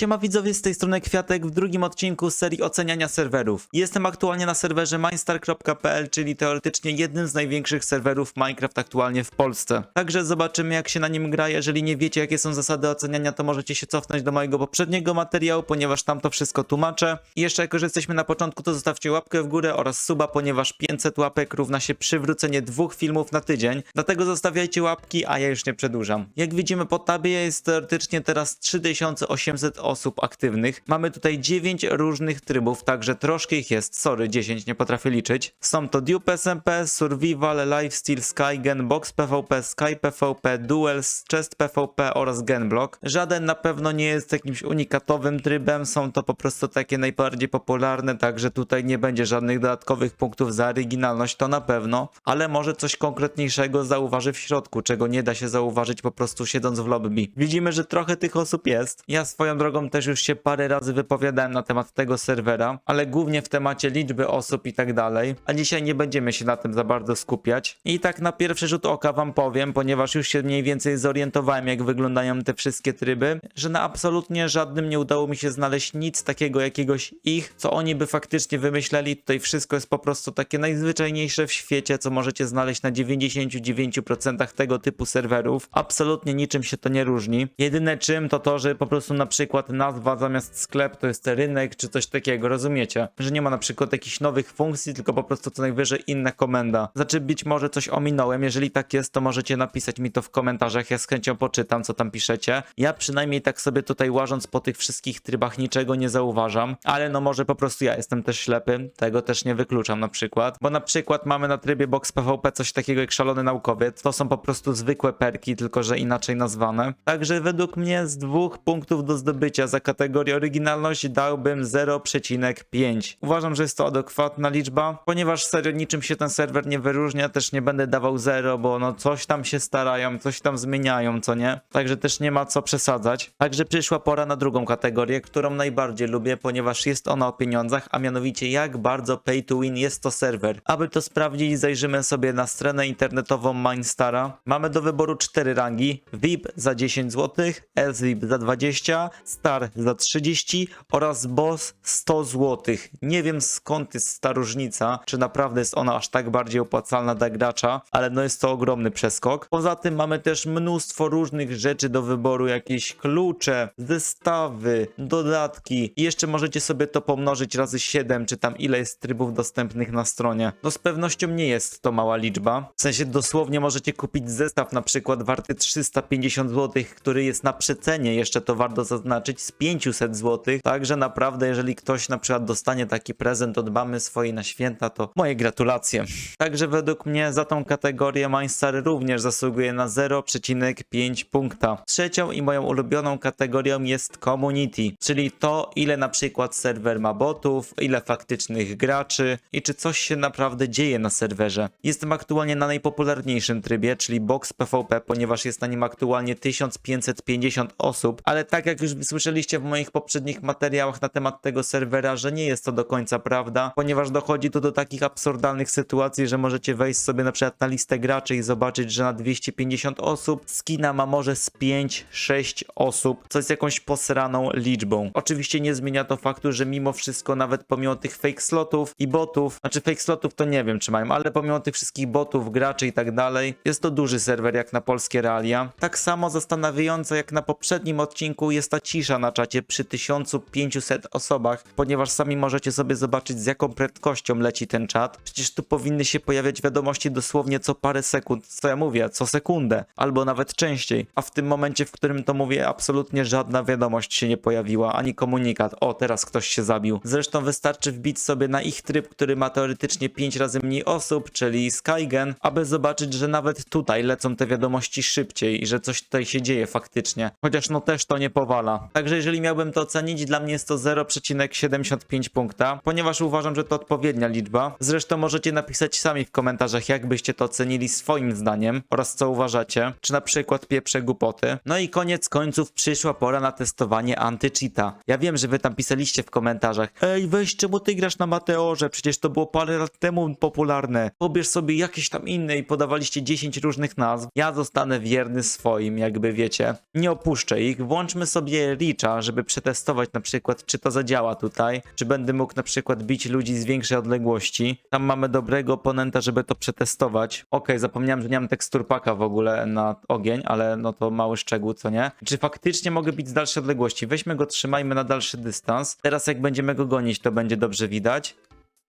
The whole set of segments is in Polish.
Siema widzowie, z tej strony Kwiatek w drugim odcinku serii oceniania serwerów. Jestem aktualnie na serwerze mindstar.pl, czyli teoretycznie jednym z największych serwerów Minecraft aktualnie w Polsce. Także zobaczymy jak się na nim gra, jeżeli nie wiecie jakie są zasady oceniania, to możecie się cofnąć do mojego poprzedniego materiału, ponieważ tam to wszystko tłumaczę. I jeszcze jako, że jesteśmy na początku, to zostawcie łapkę w górę oraz suba, ponieważ 500 łapek równa się przywrócenie dwóch filmów na tydzień. Dlatego zostawiajcie łapki, a ja już nie przedłużam. Jak widzimy po tabie jest teoretycznie teraz 3800 osób aktywnych. Mamy tutaj 9 różnych trybów, także troszkę ich jest. Sorry, 10, nie potrafię liczyć. Są to Dupe SMP, Survival, Lifesteal, Skygen, Box PvP, Sky PvP, Duels, Chest PvP oraz Genblock. Żaden na pewno nie jest jakimś unikatowym trybem, są to po prostu takie najbardziej popularne, także tutaj nie będzie żadnych dodatkowych punktów za oryginalność, to na pewno, ale może coś konkretniejszego zauważy w środku, czego nie da się zauważyć po prostu siedząc w lobby. Widzimy, że trochę tych osób jest. Ja swoją drogą też już się parę razy wypowiadałem na temat tego serwera, ale głównie w temacie liczby osób i tak dalej, a dzisiaj nie będziemy się na tym za bardzo skupiać. I tak na pierwszy rzut oka wam powiem, ponieważ już się mniej więcej zorientowałem, jak wyglądają te wszystkie tryby, że na absolutnie żadnym nie udało mi się znaleźć nic takiego jakiegoś ich, co oni by faktycznie wymyśleli. Tutaj wszystko jest po prostu takie najzwyczajniejsze w świecie, co możecie znaleźć na 99% tego typu serwerów. Absolutnie niczym się to nie różni. Jedyne czym to to, że po prostu na przykład nazwa zamiast sklep to jest rynek czy coś takiego, rozumiecie? Że nie ma na przykład jakichś nowych funkcji, tylko po prostu co najwyżej inna komenda. Znaczy być może coś ominąłem, jeżeli tak jest, to możecie napisać mi to w komentarzach, ja z chęcią poczytam, co tam piszecie. Ja przynajmniej tak sobie tutaj łażąc po tych wszystkich trybach niczego nie zauważam, ale no może po prostu ja jestem też ślepy, tego też nie wykluczam na przykład, bo na przykład mamy na trybie Box PvP coś takiego jak szalony naukowiec, to są po prostu zwykłe perki, tylko że inaczej nazwane. Także według mnie z dwóch punktów do zdobycia za kategorię oryginalność dałbym 0,5. Uważam, że jest to adekwatna liczba, ponieważ serio niczym się ten serwer nie wyróżnia, też nie będę dawał 0, bo no coś tam się starają, coś tam zmieniają, co nie? Także też nie ma co przesadzać. Także przyszła pora na drugą kategorię, którą najbardziej lubię, ponieważ jest ona o pieniądzach, a mianowicie jak bardzo pay to win jest to serwer. Aby to sprawdzić, zajrzymy sobie na stronę internetową Minestara. Mamy do wyboru cztery rangi: VIP za 10 zł, SVIP za 20, Star za 30 oraz Boss 100 zł. Nie wiem skąd jest ta różnica, czy naprawdę jest ona aż tak bardziej opłacalna dla gracza, ale no jest to ogromny przeskok. Poza tym mamy też mnóstwo różnych rzeczy do wyboru, jakieś klucze, zestawy, dodatki i jeszcze możecie sobie to pomnożyć razy 7, czy tam ile jest trybów dostępnych na stronie. No z pewnością nie jest to mała liczba. W sensie dosłownie możecie kupić zestaw na przykład warty 350 zł, który jest na przecenie, jeszcze to warto zaznaczyć, z 500 zł. Także naprawdę, jeżeli ktoś na przykład dostanie taki prezent od mamy swojej na święta, to moje gratulacje. Także według mnie za tą kategorię Mindstar również zasługuje na 0,5 punkta. Trzecią i moją ulubioną kategorią jest community, czyli to ile na przykład serwer ma botów, ile faktycznych graczy i czy coś się naprawdę dzieje na serwerze. Jestem aktualnie na najpopularniejszym trybie, czyli Box PvP, ponieważ jest na nim aktualnie 1550 osób, ale tak jak już słyszeliście w moich poprzednich materiałach na temat tego serwera, że nie jest to do końca prawda, ponieważ dochodzi tu do takich absurdalnych sytuacji, że możecie wejść sobie na przykład na listę graczy i zobaczyć, że na 250 osób skina ma może z 5-6 osób, co jest jakąś posraną liczbą. Oczywiście nie zmienia to faktu, że mimo wszystko, nawet pomimo tych fake slotów i botów, znaczy fake slotów to nie wiem czy mają, ale pomimo tych wszystkich botów, graczy i tak dalej, jest to duży serwer jak na polskie realia. Tak samo zastanawiające jak na poprzednim odcinku jest ta cisza na czacie przy 1500 osobach, ponieważ sami możecie sobie zobaczyć z jaką prędkością leci ten czat. Przecież tu powinny się pojawiać wiadomości dosłownie co parę sekund, co ja mówię, co sekundę, albo nawet częściej. A w tym momencie, w którym to mówię, absolutnie żadna wiadomość się nie pojawiła, ani komunikat. O, teraz ktoś się zabił. Zresztą wystarczy wbić sobie na ich tryb, który ma teoretycznie 5 razy mniej osób, czyli Skygen, aby zobaczyć, że nawet tutaj lecą te wiadomości szybciej i że coś tutaj się dzieje faktycznie. Chociaż no też to nie powala. Także jeżeli miałbym to ocenić, dla mnie jest to 0,75 punkta, ponieważ uważam, że to odpowiednia liczba. Zresztą możecie napisać sami w komentarzach, jak byście to ocenili swoim zdaniem oraz co uważacie, czy na przykład pieprze głupoty. No i koniec końców przyszła pora na testowanie anty-cheata. Ja wiem, że wy tam pisaliście w komentarzach, ej weź czemu ty grasz na Mateorze, przecież to było parę lat temu popularne. Pobierz sobie jakieś tam inne i podawaliście 10 różnych nazw. Ja zostanę wierny swoim, jakby wiecie. Nie opuszczę ich. Włączmy sobie RIP Twitcha, żeby przetestować na przykład, czy to zadziała tutaj, czy będę mógł na przykład bić ludzi z większej odległości. Tam mamy dobrego oponenta, żeby to przetestować. Okej, zapomniałem, że nie mam teksturpaka w ogóle na ogień, ale no to mały szczegół, co nie? Czy faktycznie mogę bić z dalszej odległości? Weźmy go, trzymajmy na dalszy dystans. Teraz jak będziemy go gonić, to będzie dobrze widać.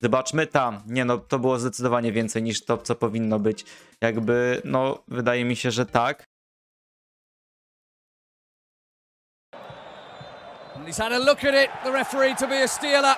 Zobaczmy, tam. Nie no, to było zdecydowanie więcej niż to, co powinno być. Jakby, no, wydaje mi się, że tak. And he's had a look at it, the referee to be a stealer,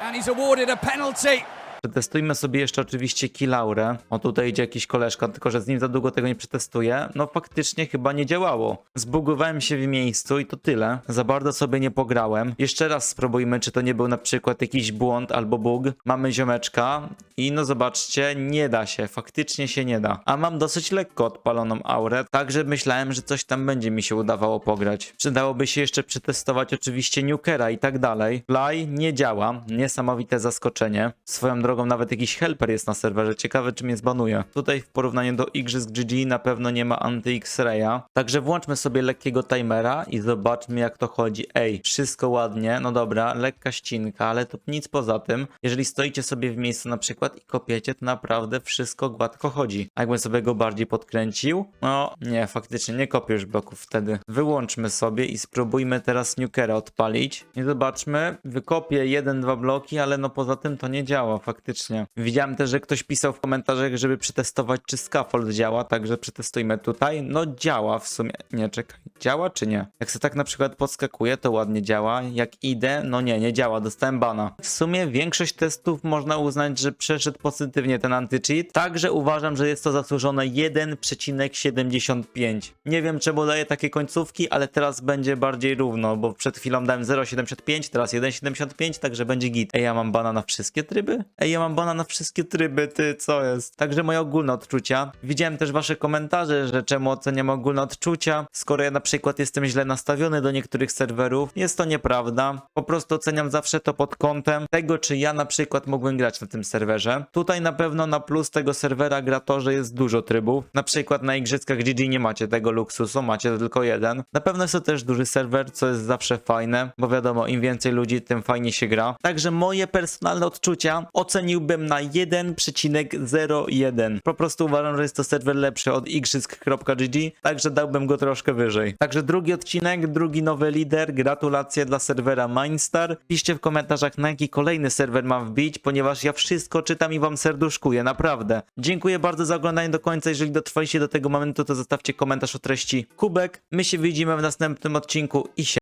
and he's awarded a penalty. Przetestujmy sobie jeszcze oczywiście Kilaurę. O, tutaj idzie jakiś koleżka, tylko że z nim za długo tego nie przetestuję. No faktycznie chyba nie działało. Zbugowałem się w miejscu i to tyle. Za bardzo sobie nie pograłem. Jeszcze raz spróbujmy, czy to nie był na przykład jakiś błąd albo bug. Mamy ziomeczka i no zobaczcie, nie da się. Faktycznie się nie da. A mam dosyć lekko odpaloną aurę, także myślałem, że coś tam będzie mi się udawało pograć. Przydałoby się jeszcze przetestować oczywiście Nukera i tak dalej. Fly nie działa. Niesamowite zaskoczenie. Swoją drogą nawet jakiś helper jest na serwerze. Ciekawe, czy mnie zbanuje. Tutaj w porównaniu do Igrzysk GG na pewno nie ma anty-X-Raya. Także włączmy sobie lekkiego timera i zobaczmy jak to chodzi. Ej, wszystko ładnie. No dobra, lekka ścinka, ale to nic poza tym. Jeżeli stoicie sobie w miejscu na przykład i kopiecie, to naprawdę wszystko gładko chodzi. A jakbym sobie go bardziej podkręcił? No nie, faktycznie nie kopię już bloków wtedy. Wyłączmy sobie i spróbujmy teraz Nukera odpalić. I zobaczmy, wykopię jeden, dwa bloki, ale no poza tym to nie działa faktycznie. Widziałem też, że ktoś pisał w komentarzach, żeby przetestować, czy scaffold działa, także przetestujmy tutaj. No działa w sumie. Nie, czekaj. Działa czy nie? Jak se tak na przykład podskakuje, to ładnie działa. Jak idę, no nie, nie działa, dostałem bana. W sumie większość testów można uznać, że przeszedł pozytywnie ten anti-cheat. Także uważam, że jest to zasłużone 1,75. Nie wiem czemu daję takie końcówki, ale teraz będzie bardziej równo, bo przed chwilą dałem 0,75, teraz 1,75, także będzie git. Ej, ja mam bana na wszystkie tryby? Ej, ja mam bana na wszystkie tryby, ty, co jest? Także moje ogólne odczucia. Widziałem też wasze komentarze, że czemu oceniam ogólne odczucia, skoro ja na przykład jestem źle nastawiony do niektórych serwerów. Jest to nieprawda. Po prostu oceniam zawsze to pod kątem tego, czy ja na przykład mógłbym grać na tym serwerze. Tutaj na pewno na plus tego serwera gra to, że jest dużo trybów. Na przykład na igrzyskach GG nie macie tego luksusu, macie tylko jeden. Na pewno jest to też duży serwer, co jest zawsze fajne, bo wiadomo, im więcej ludzi, tym fajnie się gra. Także moje personalne odczucia oceniłbym na 1,01. Po prostu uważam, że jest to serwer lepszy od igrzysk.gg, także dałbym go troszkę wyżej. Także drugi odcinek, drugi nowy lider, gratulacje dla serwera Mindstar. Piszcie w komentarzach, na jaki kolejny serwer mam wbić, ponieważ ja wszystko czytam i wam serduszkuję, naprawdę. Dziękuję bardzo za oglądanie do końca, jeżeli dotrwaliście do tego momentu, to zostawcie komentarz o treści kubek. My się widzimy w następnym odcinku i się